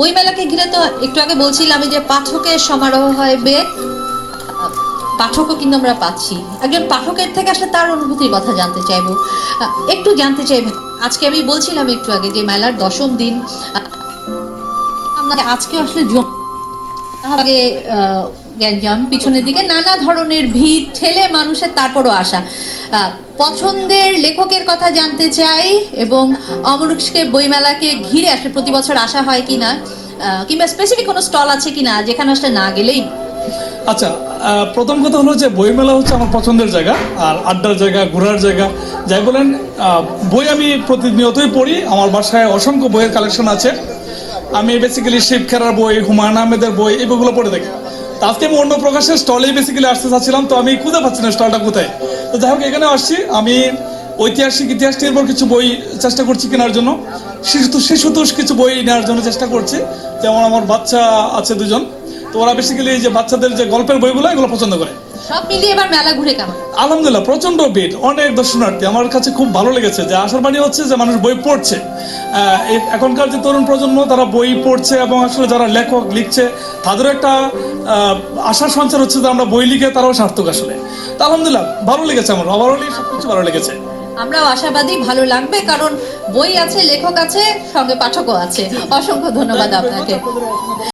বই মেলাকে ঘিরে তো একটু আগে বলছিলাম যে পাঠকের সমারোহ হয় বেগ পাঠকও কিন্তু আমরা পাচ্ছি। একজন পাঠকের থেকে আসলে তার অনুভূতির কথা জানতে চাইব। একটু জানতে চাইব আজকে আমি বলছিলাম একটু আগে যে মেলার দশম দিন আজকে আসলে আগে গ্যাঞ্জাম পিছনের দিকে নানা ধরনের ভিড়, ঠেলে মানুষের তারপরও আসা। পছন্দের লেখকের কথা জানতে চাই এবং অমরুষকে বইমেলাকে ঘিরে আসলে প্রতি বছর আসা হয় কিনা কিংবা স্পেসিফিক কোনো স্টল আছে কিনা, যেখানে আসলে না গেলেই। আচ্ছা প্রথম কথা হলো যে বইমেলা হচ্ছে আমার পছন্দের জায়গা, আর আড্ডার জায়গা, ঘোরার জায়গা। যাই বলেন বই আমি প্রতিনিয়তই পড়ি, আমার বাসায় অসংখ্য বইয়ের কালেকশন আছে। আমি বেসিক্যালি শিব খেরার বই, হুমায়ুন আহমেদের বই এই বইগুলো পড়ে থাকি। আজকে আমি অন্য প্রকাশের স্টলেই বেসিক্যালি আসতে চাচ্ছিলাম, তো আমি খুঁজে পাচ্ছি না স্টলটা কোথায়। তো যাই হোক, এখানে আসছি। আমি ঐতিহাসিক ইতিহাস নির্ভর কিছু বই চেষ্টা করছি কেনার জন্য। শিশু শিশুতোষ কিছু বই নেওয়ার জন্য চেষ্টা করছি। যেমন আমার বাচ্চা আছে দুজন। তো ওরা বেসিক্যালি যে বাচ্চাদের যে গল্পের বইগুলো, এগুলো পছন্দ করে। সব মিলিয়ে এবার মেলা ঘুরে কেমন? আলহামদুলিল্লাহ প্রচণ্ড ভিড়। অনেক দর্শনার্থী। আমার কাছে খুব ভালো লেগেছে যে আসার বাণী হচ্ছে যে মানুষ বই পড়ছে। এখনকার যে তরুণ প্রজন্ম তারা বই পড়ছে এবং আসলে যারা লেখক লিখছে তাদেরও একটা আশার সঞ্চার হচ্ছে যে আমরা বই লিখে তারাও সার্থক আসলে। তো আলহামদুলিল্লাহ ভালো লেগেছে আমার। ওভারঅলি সবকিছু ভালো লেগেছে। আমরাও আশাবাদী ভালো লাগবে কারণ বই আছে লেখক আছে সঙ্গে পাঠকও আছে। অসংখ্য ধন্যবাদ আপনাকে।